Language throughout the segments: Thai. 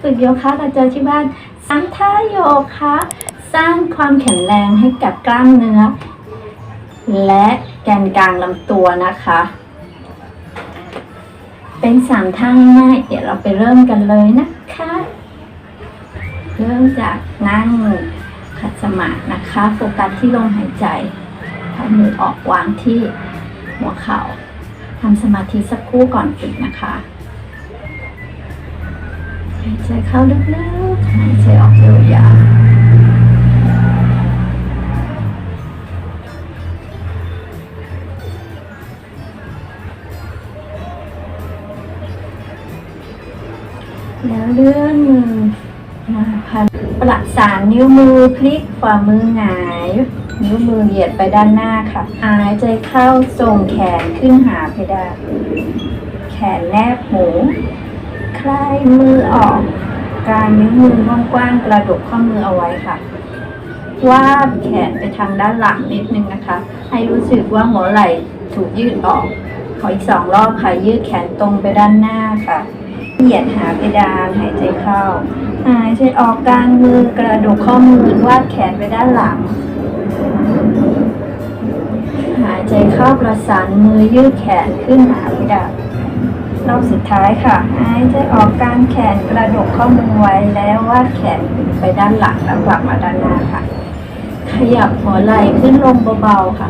ฝึกโยคะกับเจอที่บ้านสามท่าโยคะสร้างความแข็งแรงให้กับกล้ามเนื้อ และแกนกลางลำตัวนะคะ เป็นสามท่าง่ายเดี๋ยวเราไปเริ่มกันเลยนะคะ เริ่มจากนั่งขัดสมาธินะคะ โฟกัสที่ลมหายใจเอามือออกวางที่หัวเข่าทำสมาธิสักครู่ก่อนฝึกนะคะายใจเข้าลึกๆหายใจออกยาวแล้วเลื่อนมือมาพันประสานนิ้วมือพลิกฝ่ามือหงาย นิ้วมือเหยียดไปด้านหน้าค่ะ หายใจเข้าส่งแขนขึ้นหาเพดานแขนแนบหู คลายมือออก การนิ้วมือกว้างๆกระดกข้อมือเอาไว้ค่ะวาดแขนไปทางด้านหลังนิดนึงนะคะ ให้รู้สึกว่าหัวไหล่ถูกยืดออก ขออีกสองรอบค่ะ ยืดแขนตรงไปด้านหน้าค่ะเหยียดหาเพดานหายใจเข้า หายใจออกกลางมือกระดกข้อมือวาดแขนไปด้านหลัง หายใจเข้าประสานมือยืดแขนขึ้นหาเพดาน รอบสุดท้ายค่ะ หายใจออกกลางแขนกระดกข้อมือไว้แล้ววาดแขนไปด้านหลังแล้วกลับมาด้านหน้าค่ะ ขยับหัวไหล่ขึ้นลงเบาๆค่ะ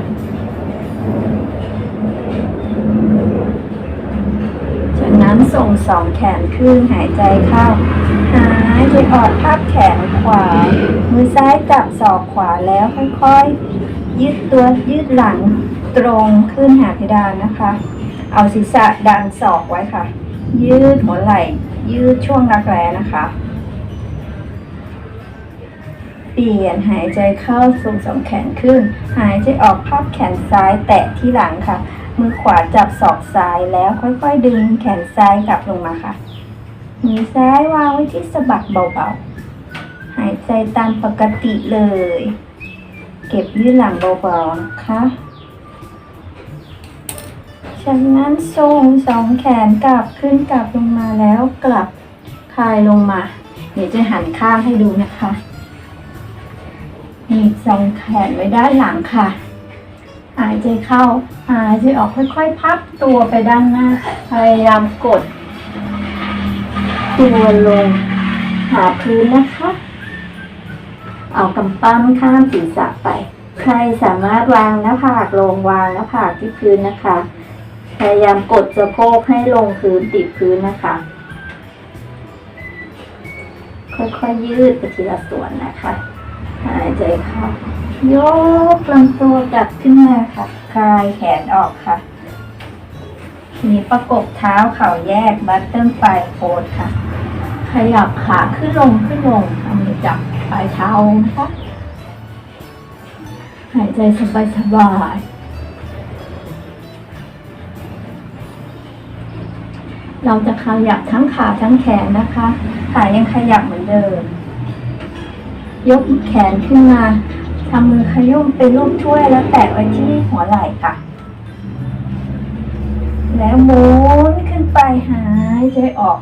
จากนั้นส่งสองแขนขึ้นหายใจเข้า หายใจออกพับแขนขวา มือซ้ายจับศอกขวาแล้วค่อยๆ ยืดตัวยืดหลังตรงขึ้นหาเพดานนะคะ เอาศีรษะดันศอกไว้ค่ะ ยืดหัวไหล่ ยืดช่วงรักแร้นะคะ เปลี่ยนหายใจเข้าส่งสองแขนขึ้น หายใจออกพับแขนซ้ายแตะที่หลังค่ะ มือขวาจับศอกซ้ายแล้วค่อยๆ ดึงแขนซ้ายกลับลงมาค่ะ มือซ้ายวางไว้ที่สะบักเบาๆ หายใจตามปกติเลย เก็บยืดหลังเบาๆนะคะ จากนั้นส่งสองแขนกลับขึ้นกลับลงมาแล้วกลับคลายลงมา เดี๋ยวจะหันข้างให้ดูนะคะหนีบสองแขนไว้ด้านหลังค่ะ หายใจเข้า หายใจออกค่อยๆ พับตัวไปด้านหน้า พยายามกด ตัวลง หาพื้นนะคะ เอากำปั้นข้ามศีรษะไป ใครสามารถวางหน้าผากลงวางหน้าผากที่พื้นนะคะ พยายามกดสะโพกให้ลงพื้นติดพื้นนะคะ ค่อยๆยืดไปทีละส่วนนะคะ หายใจเข้ายกลำตัวกลับขึ้นมาค่ะคลายแขนออกค่ะมีประกบเท้าเข่าแยกบัตเติ้ลปลายโพสค่ะ ขยับขาขึ้นลงขึ้นลงเอามือจับปลายเท้านะคะ หายใจสบายสบาย เราจะขยับทั้งขาทั้งแขนนะคะขายังขยับเหมือนเดิม ยกแขนขึ้นมาทำมือขยุ่มเป็นรูปถ้วยแล้วแตะไว้ที่หัวไหล่ค่ะ แล้วหมุนขึ้นไปหายใจออก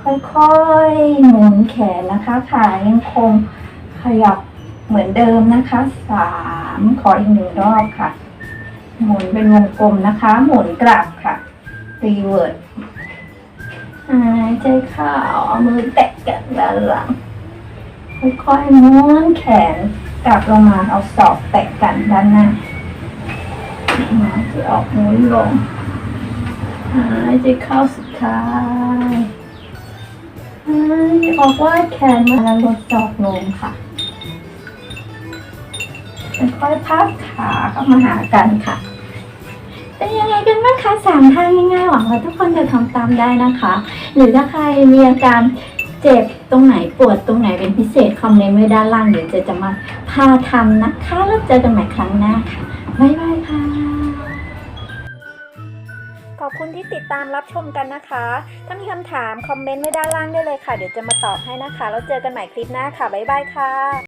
ค่อยๆหมุนแขนนะคะขายังคงขยับเหมือนเดิมนะคะสามขออีกหนึ่งรอบค่ะ หมุนเป็นวงกลมนะคะ หมุนกลับค่ะรีเวิร์ด หายใจเข้าเอามือแตะกันด้านหลัง ค่อยๆม้วนแขนกลับลงมาเอาศอกแตะกันด้านหน้าหายใจออกหมุนลงหายใจเข้าสุดท้ายหายใจออกว่าแขนมาแล้วลดศอกลงค่ะค่อยๆพับขาเข้ามาหากันค่ะ เป็นยังไงกันบ้างคะสามทางง่ายๆหวังว่าทุกคนจะทำตามได้นะคะ หรือถ้าใครมีอาการเจ็บตรงไหนปวดตรงไหนเป็นพิเศษคอมเมนต์ไว้ด้านล่างเดี๋ยวเจะจะมาพาทำนะคะแล้วเจอกันใหม่ครั้งหน้าค่ะบ๊ายบายค่ะ ขอบคุณที่ติดตามรับชมกันนะคะ ถ้ามีคำถามคอมเมนต์ไว้ด้านล่างได้เลยค่ะ เดี๋ยวจะมาตอบให้นะคะ แล้วเจอกันใหม่คลิปหน้าค่ะ บ๊ายบายค่ะ